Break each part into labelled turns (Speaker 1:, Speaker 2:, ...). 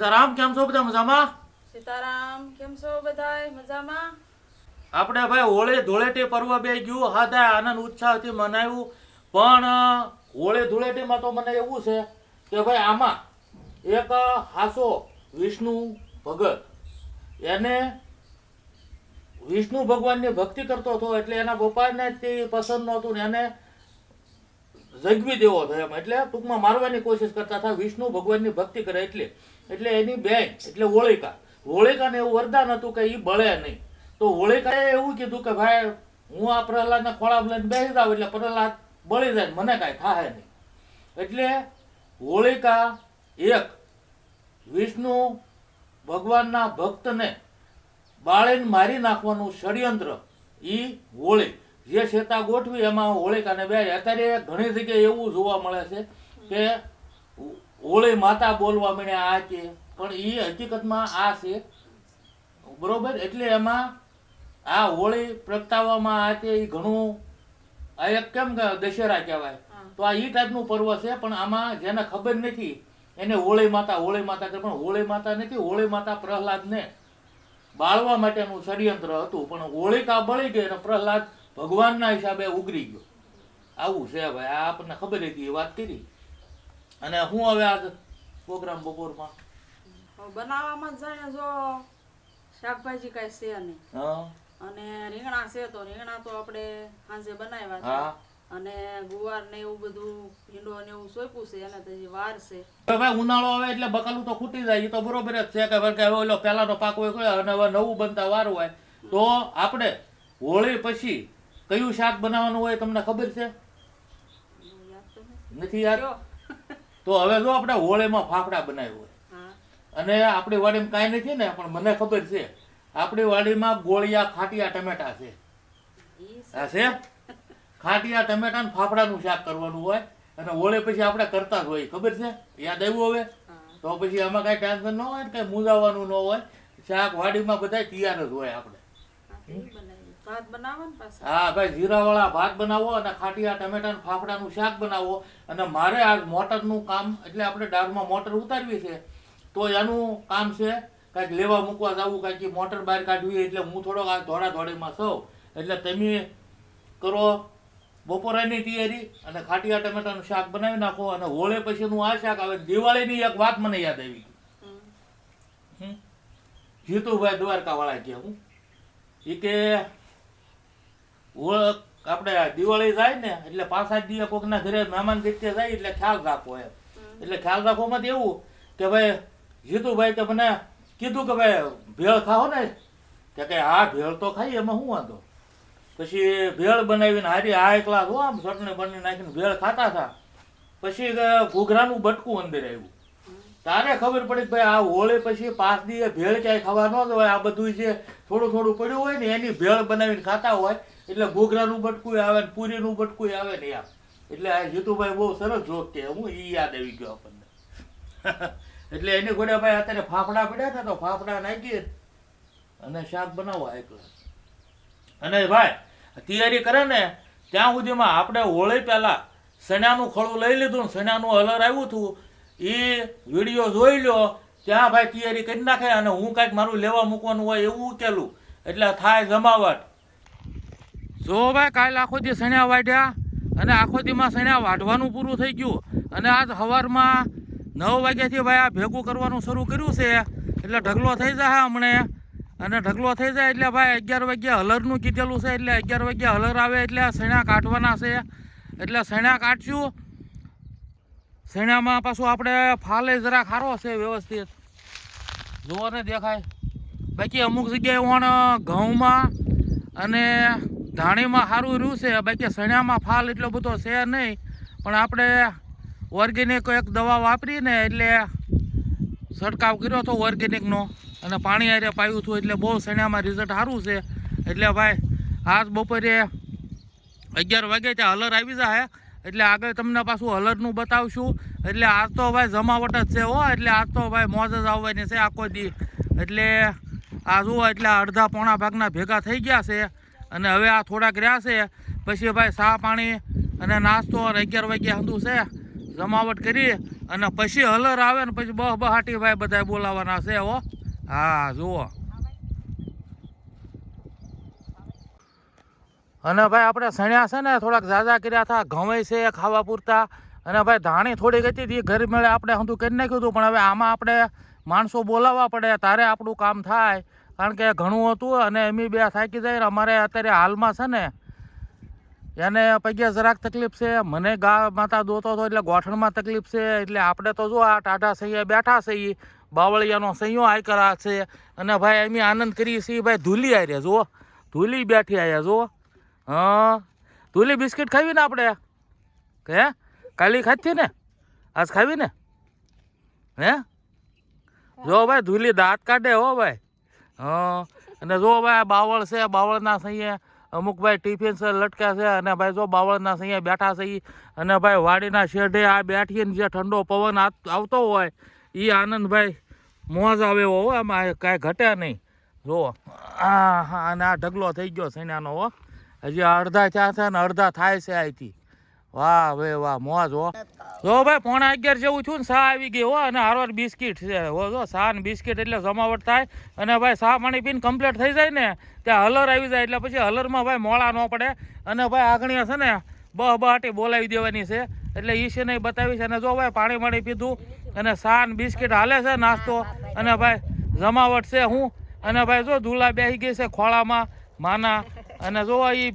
Speaker 1: સીતારામ કેમ છો બધા મજામાં?
Speaker 2: સીતારામ કેમ છો બધાય? મજામાં?
Speaker 1: આપણે ભાઈ હોળી ધૂળેટી પર્વ બે ગયું હા થાય આનંદ ઉત્સાહથી મનાવ્યું પણ હોળે હોળી ધૂળેટીમાં તો મને એવું છે કે ભાઈ આમાં એક હાસો વિષ્ણુ ભગત. એને વિષ્ણુ ભગવાનની ભક્તિ કરતો હતો એટલે એના બપાને તે પસંદ નહોતું ને એને જગવી દેવો હતો એમ. એટલે ટૂંકમાં મારવાની કોશિશ કરતા હતા વિષ્ણુ ભગવાનની ભક્તિ કરે એટલે. એટલે એની બેન, એટલે હોળિકા હોળિકાને એવું વરદાન હતું કે એ બળે નહીં. તો હોળિકાએ એવું કીધું કે ભાઈ, હું આ પ્રહલાદને ખોળા લઈને બેસી જાઉં એટલે પ્રહલાદ બળી જાય મને કાંઈ થાય નહીં. એટલે હોળિકા એક વિષ્ણુ ભગવાનના ભક્તને બાળીને મારી નાખવાનું ષડયંત્ર ઈ હોળી જે શેતા ગોઠવી એમાં હોળિકાને બે અત્યારે ઘણી જગ્યાએ એવું જોવા મળે છે કે હોળી માતા બોલવા માંડ્યા આ છે પણ એ હકીકતમાં આ છે. બરોબર? એટલે એમાં આ હોળી પ્રગટાવવામાં આ છે એ ઘણું આ એક કેમ કે દશેરા કહેવાય. તો આ એ ટાઈપનું પર્વ છે પણ આમાં જેને ખબર નથી એને હોળી માતા હોળી માતા કહે પણ હોળી માતા નથી હોળી માતા પ્રહલાદને બાળવા માટેનું ષડયંત્ર હતું પણ હોળિકા બળી ગઈ અને પ્રહલાદ ભગવાનના હિસાબે ઉગરી ગયો. આવું છે ભાઈ આ આપણને ખબર હતી એ વાત કરી. અને હું હવે આ પ્રોગ્રામ બપોરમાં?
Speaker 2: બનાવવામાં જાણે જો. શાકભાજી કાંઈ છે નહીં. અને રીંગણા છે તો રીંગણા તો આપણે સાંજે બનાવ્યા છે. અને ગુવાર ને એવું બધું ભીંડો ને એવું સોંપ્યું છે એને તો હજી વાર છે.
Speaker 1: ભાઈ ઉનાળો આવે એટલે બકાલું તો ખૂટી જાય એ તો બરોબર જ છે કે કે હવે ઓલો પહેલાનો પાક હોય અને હવે નવું બનતા વાર હોય. તો આપણે હોળી પછી કયું શાક બનાવવાનું હોય તમને ખબર છે?
Speaker 2: નથી.
Speaker 1: યાદ? તો હવે જો આપણે હોળીમાં ફાફડા બનાવ્યું હોય. અને આપણી વાડીમાં કાંઈ નથી ને પણ મને ખબર છે આપણી વાડીમાં ગોળિયા ખાટિયા ટમેટા છે.
Speaker 2: હા છે.
Speaker 1: ખાટિયા ટમેટા ને ફાફડાનું શાક કરવાનું હોય અને હોળી પછી આપણે કરતા જ હોય ખબર છે? યાદ આવ્યું હવે? તો પછી આમાં કાંઈ ટેન્શન ન હોય ને કાંઈ મૂંઝાવાનું ન હોય. શાક વાડીમાં બધા તૈયાર જ હોય આપણે.
Speaker 2: હા,
Speaker 1: ભાઈ જીરાવાળા ભાત બનાવો અને ખાટિયા ટમેટા ને ફાફડાનું શાક બનાવો. અને મારે આ મોટરનું કામ એટલે આપણે ડાળમાં મોટર ઉતારવી છે. તો એનું કામ છે કાંઈક લેવા મૂકવા જવું કાંઈક મોટર બહાર કાઢવી એટલે હું થોડોક આ ધોળા ધોળીમાં સૌ. એટલે તમે કરો બપોરાની તૈયારી અને ખાટીયા ટમેટાનું શાક બનાવી નાખો અને હોળે પછીનું આ શાક આવે. દિવાળીની એક વાત મને યાદ આવી. જીતુભાઈ દ્વારકાવાળા કે હું. એ કે ઓળ આપણે દિવાળી જાય ને એટલે પાંચ સાત દિવસ કોકના ઘરે મહેમાન ગીતે જાય એટલે ખ્યાલ રાખવો એમ. એટલે ખ્યાલ રાખવામાં એવું કે ભાઈ જીતુભાઈ તો મને કીધું કે ભાઈ ભેળ ખાઓ ને. કે કે હા ભેળ તો ખાઈ એમાં શું વાંધો? પછી ભેળ બનાવીને હારી આ એકલા હો આમ ચટણી બની નાખીને ભેળ ખાતા હતા. પછી ઘૂઘરાનું બટકું અંદર આવ્યું. તારે ખબર પડી કે ભાઈ આ હોળી પછી પાંચ દિવસ ભેળ ક્યાંય ખાવા ન હોય આ બધું જે થોડું થોડું પડ્યું હોય ને એની ભેળ બનાવીને ખાતા હોય. એટલે ઘોઘરાનું બટકું આવે ને પૂરીનું બટકું આવે ને આમ એટલે આ જીતુભાઈ બહુ સરસ જોક કે હું ઈ યાદ આવી ગયો આપણને. એટલે એની ગોડાભાઈ ભાઈ અત્યારે ફાફડા પડ્યા હતા તો ફાફડા નાખીએ અને શાક બનાવવા એકલા અને ભાઈ તૈયારી કરે ને ત્યાં સુધીમાં આપણે હોળી પહેલાં સણાનું ખોળું લઈ લીધું ને સણાનું હલર આવ્યું હતું એ વીડિયો જોઈ લ્યો ત્યાં ભાઈ તૈયારી કરી નાખે અને હું કાંઈક મારું લેવા મૂકવાનું હોય એવું ઉકેલું. એટલે થાય જમાવટ. જો ભાઈ, કાલે આખો દી સણ્યા વાઢ્યા અને આખો દીમાં સણ્યા વાઢવાનું પૂરું થઈ ગયું. અને આજ સવારમાં નવ વાગ્યાથી ભાઈ આ ભેગું કરવાનું શરૂ કર્યું છે. એટલે ઢગલો થઈ જાય હમણે. અને ઢગલો થઈ જાય એટલે ભાઈ અગિયાર વાગ્યા હલરનું કીધેલું છે, એટલે અગિયાર વાગ્યા હલર આવે એટલે સણ્યા કાઢવાના છે. એટલે સણ્યા કાઢશું. સણ્યામાં પાછું આપણે ફાલે જરા ખારો છે વ્યવસ્થિત. જોવાને દેખાય. બાકી અમુક જગ્યાએ વણ ઘઉંમાં અને ધાણીમાં સારું રહ્યું છે. બાકી સણિયામાં ફાલ એટલો બધો છે નહીં. પણ આપણે ઓર્ગેનિક એક દવા વાપરીને એટલે છંટકાવ કર્યો હતો ઓર્ગેનિકનો. અને પાણી આરે પાયું હતું એટલે બહુ સણિયામાં રિઝલ્ટ સારું છે. એટલે ભાઈ, આજ બપોરે અગિયાર વાગે ત્યાં હલર આવી જાય. એટલે આગળ તમને પાછું હલરનું બતાવશું. એટલે આજ તો ભાઈ જમાવટ જ છે હો. એટલે આજ તો ભાઈ મોજ જ આવવાની છે આખો દી. એટલે આ જુઓ, એટલે અડધા પોણા ભાગના ભેગા થઈ ગયા છે. અને હવે આ થોડાક રહ્યા છે. પછી ભાઈ ચા પાણી અને નાસ્તો અગિયાર વાગ્યા સુધી છે. જમાવટ કરી અને પછી હલર આવે ને પછી બહ બહાટી ભાઈ બધા બોલાવાના છે હો. હા, જુઓ. અને ભાઈ આપણે સણ્યા છે ને, થોડાક ઝાઝા કર્યા હતા ઘઉં છે, ખાવા પૂરતા. અને ભાઈ ધાણી થોડીક હતી હતી, ઘર મેળે આપણે હંધું કરી નાખ્યું હતું, પણ હવે આમાં આપણે માણસો બોલાવવા પડે, તારે આપણું કામ થાય. કારણ કે ઘણું હતું અને એમ બે થાકી જાય અમારે અત્યારે હાલમાં છે ને, એને પગે જરાક તકલીફ છે. મને ગા માતા દોતો હતો એટલે ગોઠણમાં તકલીફ છે. એટલે આપણે તો જો આ ટાઢા સહીએ, બેઠા છીએ બાવળિયાનો સહીઓ આય કરા છે. અને ભાઈ એમ આનંદ કરીએ છીએ. ભાઈ ધૂલી આર્યા જુઓ. ધૂલી બેઠી આવ્યા જુઓ. હા. ધૂલી બિસ્કિટ ખાવી ને આપણે? હે? કાલી ખાધી ને? આજ ખાવી ને? હે? જો ભાઈ ધૂલી દાંત કાઢે હો ભાઈ. હા. અને જો ભાઈ બાવળ છે બાવળના સહીએ અમુક ભાઈ ટિફિન છે, લટક્યા છે, અને ભાઈ જો બાવળના સહીએ બેઠા છે અને ભાઈ વાડીના શેઢે આ બેઠીને જે ઠંડો પવન આવતો હોય એ આનંદ ભાઈ મોજ આવે એવો હો એમાં કાંઈ ઘટે નહીં. જુઓ આ અને આ ઢગલો થઈ ગયો સૈનાનો હો. હજી અડધા ત્યાં છે ને અડધા થાય છે અહીંથી વાહ ભાઈ વાહ, મોજ હો. જો ભાઈ, પોણા અગિયાર જેવું થયું ને સા આવી ગઈ હો, અને હારવાર બિસ્કિટ છે. હો, જો, સા ને બિસ્કિટ એટલે જમાવટ થાય. અને ભાઈ, સા પાણી પીને કમ્પ્લીટ થઈ જાય ને, ત્યાં હલર આવી જાય એટલે પછી હલરમાં ભાઈ મોળા ન પડે. અને ભાઈ આગળ છે ને બહ બહાટી બોલાવી દેવાની છે. એટલે એ છે નહીં છે. અને જો ભાઈ, પાણી માણી પીધું, અને સા ને બિસ્કિટ હાલે છે નાસ્તો, અને ભાઈ, જમાવટ છે હું. અને ભાઈ, જો ધૂલા બેસી ગઈ છે ખોળામાં, માના. અને જો એ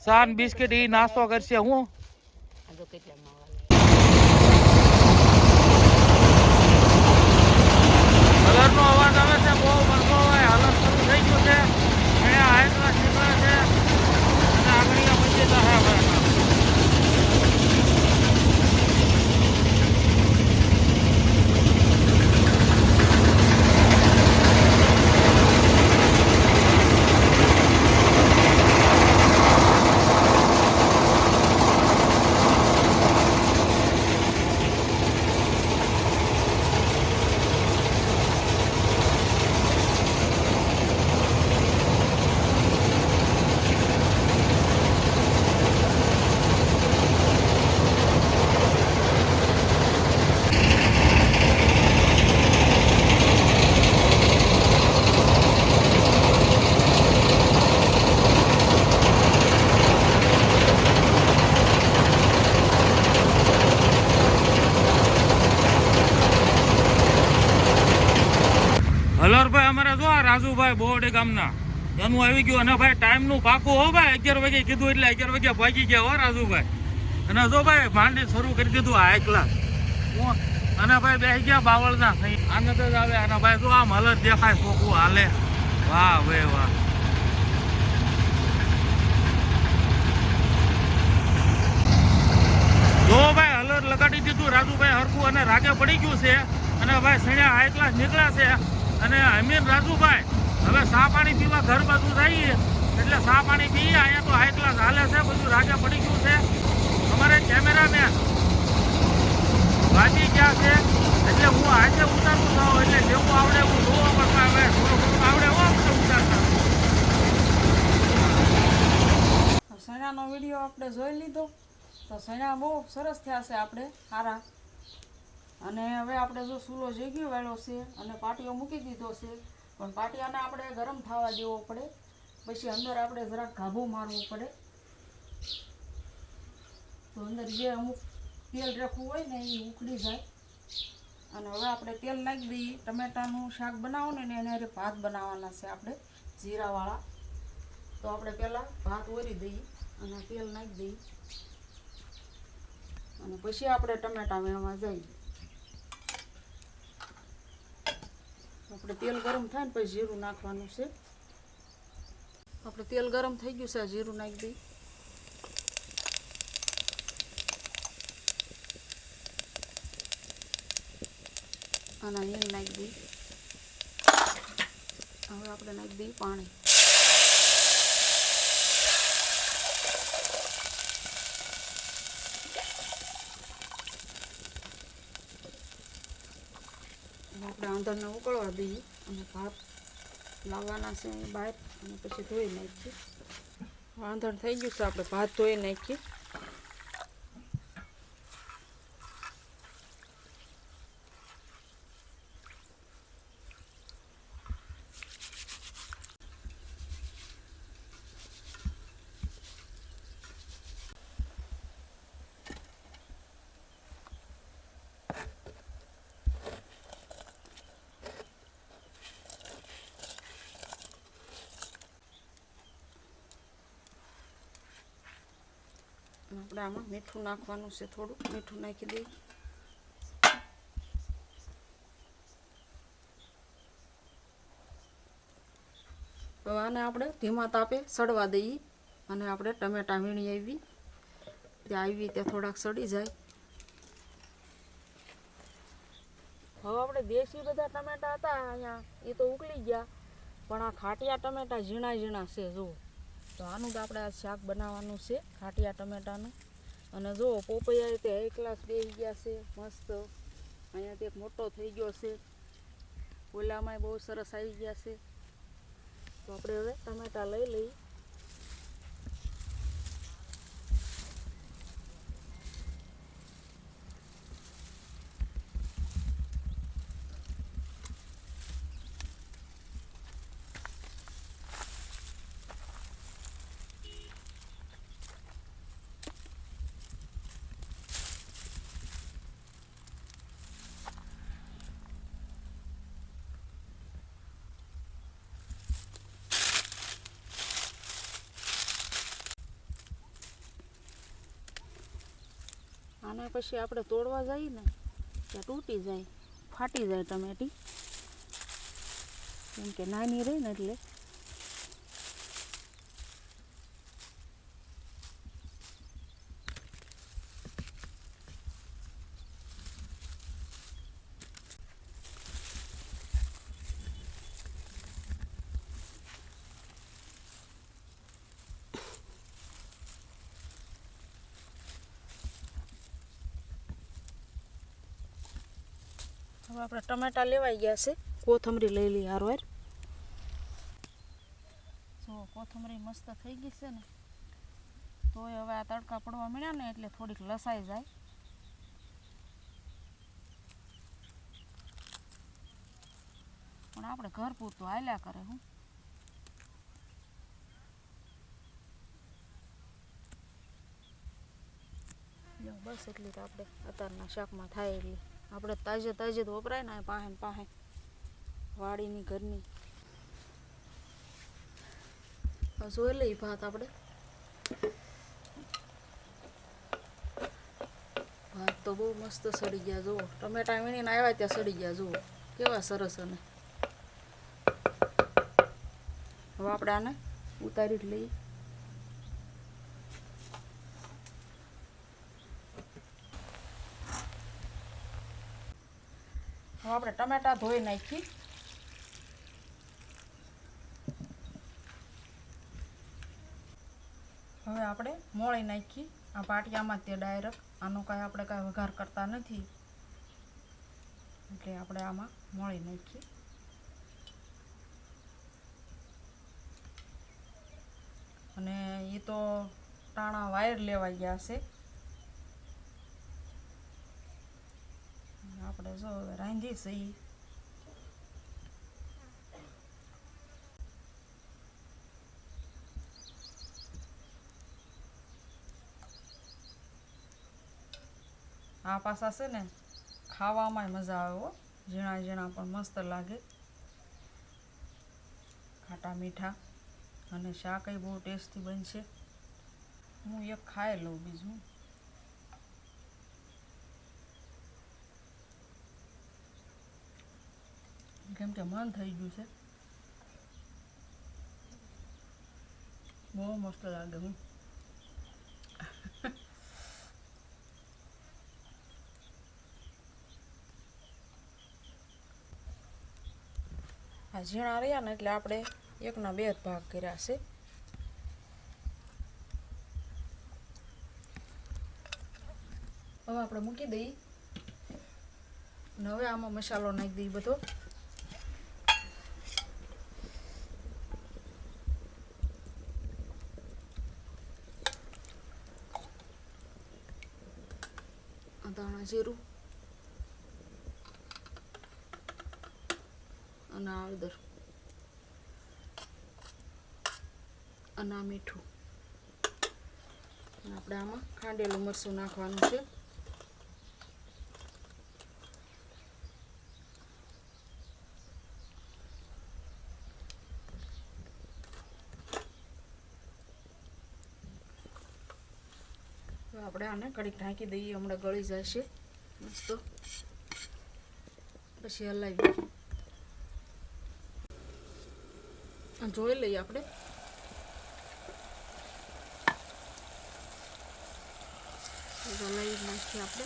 Speaker 1: સા ને બિસ્કિટ એ નાસ્તો કરશે હું. હલરનો અવાજ આવે છે બહુ મરતો હોય હલર શરૂ થઈ ગયું છે અહીંયા હાઈ ક્લાસ નીકળે છે અને આગળ પછી જશે ભાઈ હલરભાઈ અમારે રાજુભાઈ બોરડે ગામના. એનું આવી ગયું. અને ભાઈ, ટાઈમનું પાકું હો ભાઈ. અગિયાર વાગે કીધું એટલે અગિયાર વાગે ભાગી ગયા હો રાજુભાઈ. અને જો ભાઈ, માંડી શરૂ કરી દીધું આ ક્લાસ અને ભાઈ બેસી ગયા બાવળના. આનંદ જ આવે. અને ભાઈ, જો આમ હલર દેખાય ચોખ્ખું હાલે. વાહ ભાઈ વાહ. જો ભાઈ હલર લગાડી દીધું રાજુભાઈ હરખું. અને રાગે પડી ગયું છે. અને ભાઈ સણ્યા હાઈ ક્લાસ નીકળ્યા છે. અને અમીન, રાજુભાઈ હવે સા પાણી પીવા ઘર બાજુ જઈએ? એટલે સા પાણી પીએ? અહીંયા તો હાઈ ક્લાસ હાલે છે, બધું રાગે પડી ગયું છે. અમારે કેમેરામેન વાંચી ગયા છે. એટલે હું આજે ઉતારું છું. એટલે જેવું આવડે હું જોવા હવે થોડું થોડું આવડે હું આપણે ઉતારતા.
Speaker 2: સણાનો વીડિયો આપણે જોઈ લીધો. તો સણા બહુ સરસ થયા છે આપણે. સારા અને હવે આપણે જો સૂલો જઈ ગયો વાળો છે અને પાટીઓ મૂકી દીધો છે. પણ પાટિયાને આપણે ગરમ થવા દેવો પડે. પછી અંદર આપણે જરાક ગાભો મારવું પડે. તો અંદર જે અમુક તેલ રાખવું હોય ને એ ઉકળી જાય. અને હવે આપણે તેલ નાખી દઈએ. ટમેટાનું શાક બનાવવાનું ને, એને ભાત બનાવવાના છે આપણે, જીરાવાળા. તો આપણે પહેલાં ભાત ઓરી દઈએ અને તેલ નાખી દઈએ. અને પછી આપણે ટમેટા વેણવા જઈએ. આપણે તેલ ગરમ થાય ને પછી જીરું નાખવાનું છે. આપણે તેલ ગરમ થઈ ગયું છે જીરું નાખી દઈ અને હિંગ નાખી દઈ હવે આપણે નાખી દઈએ પાણી. આંધણને ઉકળવા દઈએ અને ભાત લાવવાના છે બહાર અને પછી ધોઈ નાખીએ. આંધણ થઈ ગયું છે આપણે. ભાત ધોઈ નાખીએ. આપણે આમાં મીઠું નાખવાનું છે થોડુંક મીઠું નાખી દઈએ આને આપણે ધીમા તાપે સડવા દઈએ. અને આપણે ટમેટા વીણી આવી. ત્યાં આવી ત્યાં થોડાક સડી જાય. હવે આપણે દેશી બધા ટમેટા હતા અહીંયા. એ તો ઉકળી ગયા. પણ આ ખાટિયા ટમેટા ઝીણા ઝીણા છે, જુઓ. તો આનું જ આપણે આ શાક બનાવવાનું છે, ખાટિયા ટમેટાનું. અને જો પોપૈયા તે એક ગ્લાસ બેસી ગયા છે, મસ્ત. અહીંયા તે મોટો થઈ ગયો છે. ઓલામાંય બહુ સરસ આવી ગયા છે. તો આપણે હવે ટમેટા લઈ લઈએ. આને પછી આપણે તોડવા જઈએ ને, ત્યાં તૂટી જાય, ફાટી જાય ટમેટી. કેમ કે નાની રહી ને એટલે હવે આપણે ટમેટા લેવાઈ ગયા છે. કોથમરી લઈ લઈએ હારવાર જો કોથમરી મસ્ત થઈ ગઈ છે ને તોય હવે આ તડકા પડવા મળ્યા ને એટલે થોડીક લસાઈ જાય. પણ આપણે ઘર પૂરતું હાલ્યા કરે હું. બસ એટલી તો આપણે અત્યારના શાકમાં થાય એટલી. આપણે તાજે તાજે તો વપરાય ને પાસે પાહે વાડીની, ઘરની. જોઈ લઈ ભાત આપણે. ભાત તો બહુ મસ્ત સડી ગયા, જુઓ. ટમેટા વીણીને આવ્યા ત્યાં સડી ગયા, જુઓ. કેવા સરસ અને. હવે આપણે આને ઉતારી લઈએ. હવે આપણે ટમેટા ધોઈ નાખી. હવે આપણે મોળી નાખી. આ પાટિયામાં તે ડાયરેક્ટ આનો કાંઈ આપણે કાંઈ વઘાર કરતા નથી. એટલે આપણે આમાં મોળી નાખી. અને એ તો ટાણા વાયર લેવા ગયા છે. આપણે જો રાંધી જઈએ આ પાસા છે ને, ખાવામાં મજા આવે હો. ઝીણા ઝીણા પણ મસ્ત લાગે. ખાટા મીઠા અને શાકય બહુ ટેસ્ટી બનશે. હું એક ખાઈ લઉં બીજું. કેમ કે મન થઈ ગયું છે. બહુ મસ્ત લાગે હું. ઝીણા રહ્યા ને એટલે આપણે એકના બે જ ભાગ કર્યા છે. હવે આપણે મૂકી દઈએ. અને હવે આમાં મસાલો નાખી દઈએ બધો આ ધાણા જીરું. અને હળદર. અને મીઠું. આપણે આમાં ખાંડેલું મરચું નાખવાનું છે. આને કડીક ઢાંકી દઈએ, હમણાં ગળી જશે. મસ્ત. પછી હલાવી જોઈ લઈએ આપણે. હલાવી નાખીએ આપણે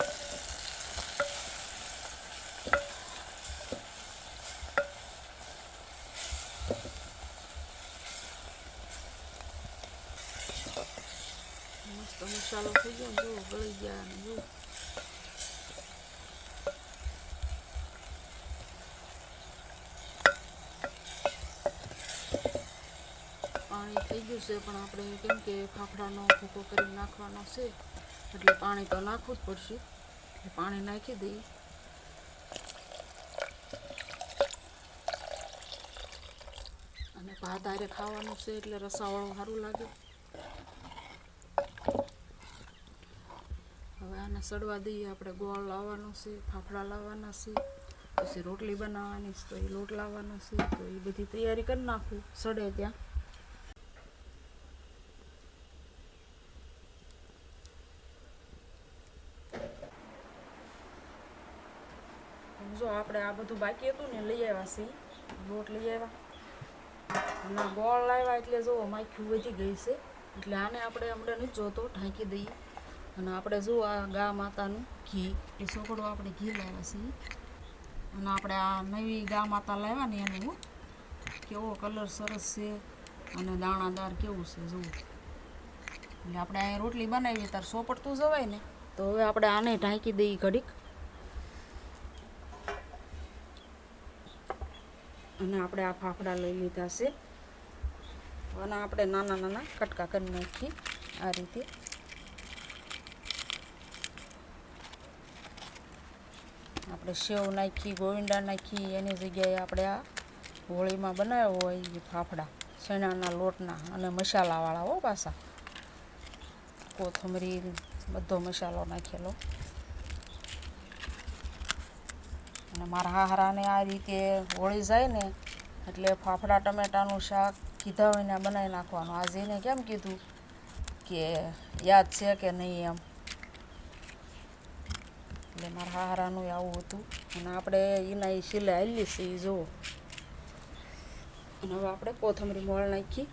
Speaker 2: મસ્ત મસાલો થઈ ગયો ને જો ગળી ગયા ને જો પાણી થઈ ગયું છે, પણ આપણે કેમ કે ફાફડાનો ભૂકો કરી નાખવાનો છે, એટલે પાણી તો નાખવું જ પડશે. એટલે પાણી નાખી દઈએ. અને ભાત આરે ખાવાનું છે, એટલે રસાવાળું સારું લાગે. હવે આને સડવા દઈએ, આપણે ગોળ લાવવાનો છે, ફાફડા લાવવાના છે, પછી રોટલી બનાવવાની છે, તો એ લોટ લાવવાનો છે, તો એ બધી તૈયારી કરી નાખું, સડે ત્યાં જો આપણે આ બધું બાકી હતું ને લઈ આવ્યા સી લોટ લઈ આવ્યા. અને ગોળ લાવ્યા એટલે જો માખી વધી ગઈ છે. એટલે આને આપણે હમણાં નથી જોતો, ઢાંકી દઈએ. અને આપણે જો આ ગા માતાનું ઘી. એ સોકડો આપણે ઘી લાવ્યા છીએ. અને આપણે આ નવી ગા માતા લાવ્યા ને એનું કેવો કલર સરસ છે અને દાણાદાર કેવું છે, જુઓ. એટલે આપણે અહીંયા રોટલી બનાવીએ ત્યારે સોપડતું જવાય ને. તો હવે આપણે આને ઢાંકી દઈએ ઘડીક. અને આપણે આ ફાફડા લઈ લીધા છે. અને આપણે નાના નાના કટકા કરી નાખીએ આ રીતે. આપણે સેવ નાખી, ગોવિંદા નાખી, એની જગ્યાએ આપણે આ હોળીમાં બનાવ્યો હોય એ ફાફડા ચણાના લોટના અને મસાલાવાળા હો પાછા. કોથમરી બધો મસાલો નાખેલો. અને મારા હારાને આ રીતે હોળી જાય ને એટલે ફાફડા ટમેટાનું શાક કીધા વિના બનાવી નાખવાનું. આજે એને કેમ કીધું કે યાદ છે કે નહીં એમ? એટલે મારા હારાનું આવું હતું. અને આપણે એના એ સિલે આવેલી છે એ જુઓ. અને હવે આપણે કોથમરી મોળ નાખી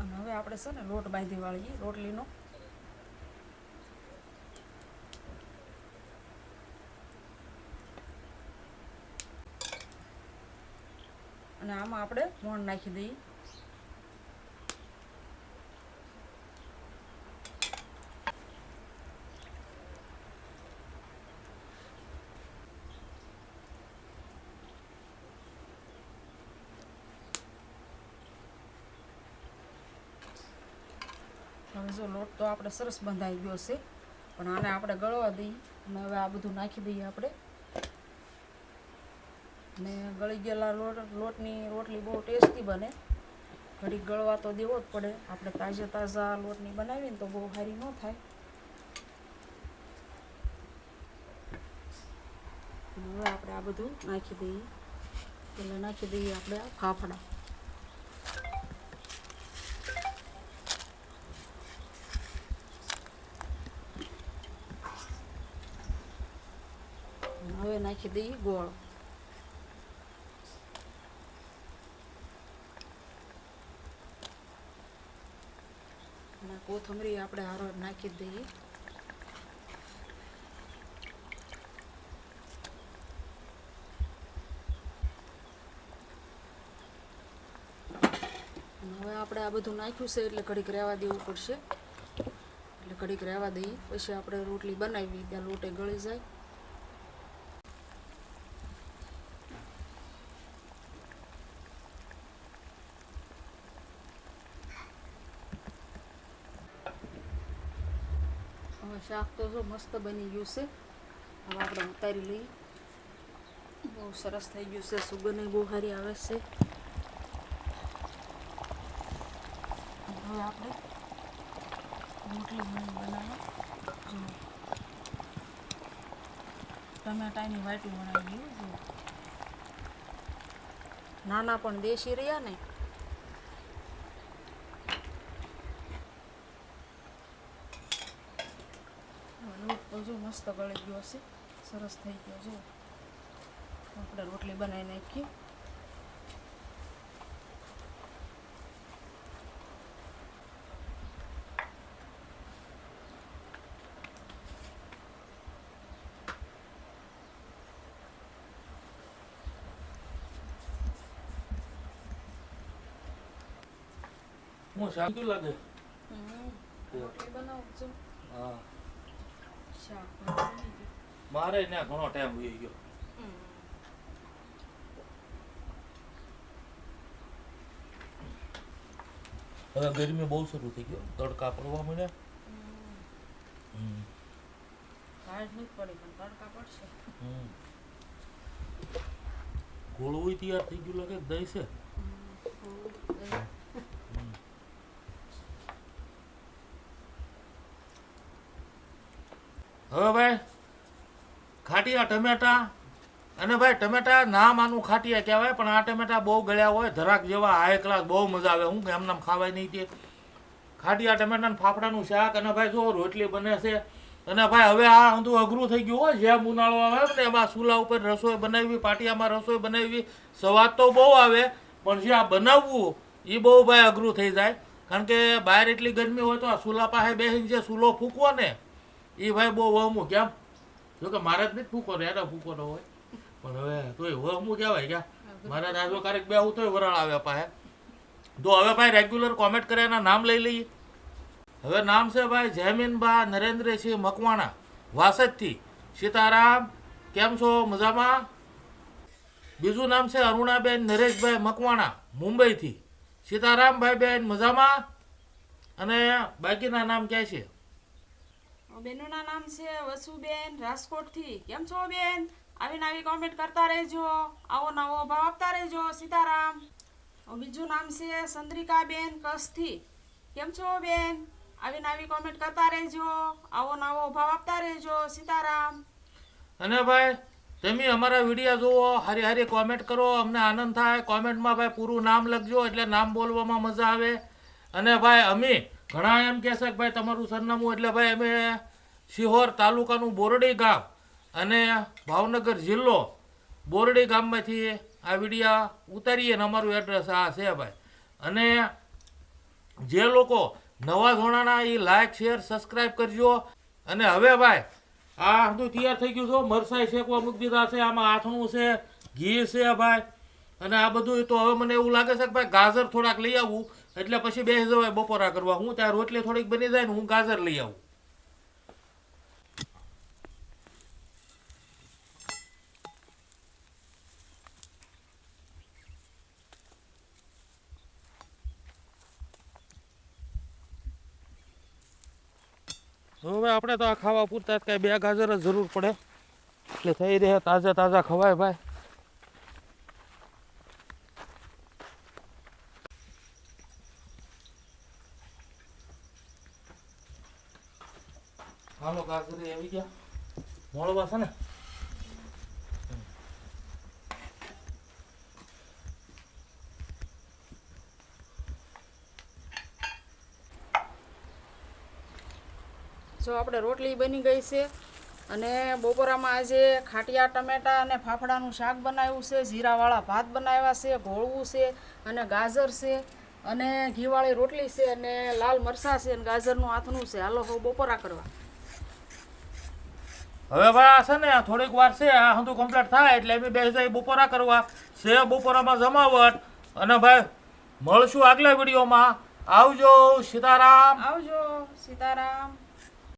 Speaker 2: અને હવે આપણે છે ને લોટ બાંધી વાળીએ રોટલીનો. અને આમાં આપણે મોણ નાખી દઈએ. હવે જો લોટ તો આપણે સરસ બંધાઈ ગયો છે. પણ આને આપણે ગળવા દઈએ અને હવે આ બધું નાખી દઈએ આપણે. ને ગળી ગયેલા લોટ, લોટની રોટલી બહુ ટેસ્ટી બને. ઘડીક ગળવા તો દેવો જ પડે. આપણે તાજા તાજા લોટની બનાવીને તો બહુ સારી ન થાય. હવે આપણે આ બધું નાખી દઈએ. પહેલાં નાખી દઈએ આપણે ફાફડા. હવે નાખી દઈએ ગોળ. કોથમરી આપણે હારો નાખી દઈએ. હવે આપણે આ બધું નાખ્યું છે એટલે ઘડીક રહેવા દેવું પડશે. એટલે ઘડીક રહેવા દઈએ. પછી આપણે રોટલી બનાવી ત્યાં લોટે ગળી જાય હવે શાક તો જો મસ્ત બની ગયું છે. હવે આપણે ઉતારી લઈએ. બહુ સરસ થઈ ગયું છે. સુગંધ બહુ સારી આવે છે. હવે આપણે રોટલી બની બનાવી ટમેટાની વાટી બનાવી દઈએ નાના પણ દેશી રહ્યા ને લોટ તો જો મસ્ત ગળી ગયો છે. સરસ થઈ ગયો જો આપણે રોટલી બનાવી નાખીએ.
Speaker 1: હું શાંતિ લાગે?
Speaker 2: રોટલી
Speaker 1: હા
Speaker 2: બનાવી દીધું.
Speaker 1: મારે ને ઘણો ટાઈમ વહી ગયો. હવે ગરમી બહુ શરૂ થઈ ગયો તડકા પડવા
Speaker 2: હમ.
Speaker 1: ગોળવું તૈયાર થઈ ગયું લાગે દહીં છે? હવે ભાઈ, ખાટિયા ટમેટા અને ભાઈ, ટમેટા નામ આનું ખાટિયા કહેવાય, પણ આ ટમેટા બહુ ગળ્યા હોય, ધરાક જેવા હાઈ ક્લાસ બહુ મજા આવે, હું એમ નામ ખાવાય નહીં તે ખાટિયા ટમેટાને ફાફડાનું શાક અને ભાઈ જો રોટલી બને છે, અને ભાઈ હવે આ અંધું અઘરું થઈ ગયું હોય, જેમ ઉનાળો આવે ને એમાં ચૂલા ઉપર રસોઈ બનાવી, પાટિયામાં રસોઈ બનાવી, સ્વાદ તો બહુ આવે, પણ જે આ બનાવવું એ બહુ ભાઈ અઘરું થઈ જાય. કારણ કે બહાર એટલી ગરમી હોય તો આ ચૂલા પાસે બેસીને જે ચૂલો ફૂંકવો ને એ ભાઈ બહુ વહમું કેમ? જો કે મારે જ નથી ફૂંકો ફૂકો નો હોય. પણ હવે તોય વહમું કહેવાય ક્યાં મારા રાજો ક્યારેક બે તોય વરાળ આવે પાસે તો હવે ભાઈ રેગ્યુલર કોમેન્ટ કરે એના નામ લઈ લઈએ. હવે નામ છે ભાઈ જયમીનબા નરેન્દ્રસિંહ મકવાણા, વાસદથી. સીતારામ, કેમ છો? મજામાં? બીજું નામ છે અરુણાબેન નરેશભાઈ મકવાણા, મુંબઈથી. સીતારામભાઈ બેન મજામાં? અને બાકીના નામ ક્યાં છે?
Speaker 2: બેનોના નામ છે વસુબેન રાજકોટથી. કેમ છો બેન? આવીને આવી કોમેન્ટ કરતા રહેજો. આવો નવો ભાવ આપતા રહેજો, સીતારામ. બીજું નામ છે ચંદ્રિકાબેન કચ્છથી કેમ છો બેન? આવીને આવી કોમેન્ટ કરતા રહેજો. આવો નવો ભાવ આપતા રહેજો, સીતારામ.
Speaker 1: અને ભાઈ, તમે અમારા વીડિયો જુઓ, હારી હારી કોમેન્ટ કરો. અમને આનંદ થાય. કોમેન્ટમાં ભાઈ પૂરું નામ લખજો, એટલે નામ બોલવામાં મજા આવે. અને ભાઈ, અમે ઘણા એમ કહેશે કે ભાઈ, તમારું સરનામું એટલે ભાઈ અમે શિહોર તાલુકાનું બોરડી ગામ અને ભાવનગર જિલ્લો બોરડી ગામમાંથી આ વિડીયા ઉતારીએ ને અમારું એડ્રેસ આ છે ભાઈ. અને જે લોકો નવા જોડાના એ લાઈક શેર સબસ્ક્રાઈબ કરજો. અને હવે ભાઈ, આ બધું તૈયાર થઈ ગયું છે મરસાઈ શેકવા મૂકી દીધા છે, આમાં આથણું છે, ઘી છે ભાઈ. અને આ બધું તો હવે મને એવું લાગે છે કે ભાઈ, ગાજર થોડાક લઈ આવું. એટલે પછી બેસી જવાય બપોરા કરવા. હું ત્યાં રોટલી થોડીક બની જાય ને હું ગાજર લઈ આવું. હવે આપણે તો આ ખાવા પૂરતા કાંઈ બે ગાજર જ જરૂર પડે. એટલે થઈ રહે, તાજા તાજા ખવાય ભાઈ. હાલો કાકરી આવી ગયા. મોળવા પાસે ને.
Speaker 2: જો આપણે રોટલી બની ગઈ છે અને બપોરામાં આજે ખાટિયા ટમેટા અને ફાફડાનું શાક બનાવ્યું છે, જીરાવાળા ભાત બનાવ્યા છે, ઘોળવું છે અને ગાજર છે અને ઘીવાળી રોટલી છે અને લાલ મરચાં છે અને ગાજરનું આથનું છે. હાલો, હવે બપોરા કરવા.
Speaker 1: હવે ભાઈ આ છે ને, થોડીક વાર છે, આ હંધું કમ્પ્લીટ થાય એટલે અમે બેસી જાય બપોરા કરવા. છે, બપોરામાં જમાવટ. અને ભાઈ, મળશું આગલા વિડીયોમાં. આવજો, સીતારામ.
Speaker 2: આવજો, સીતારામ.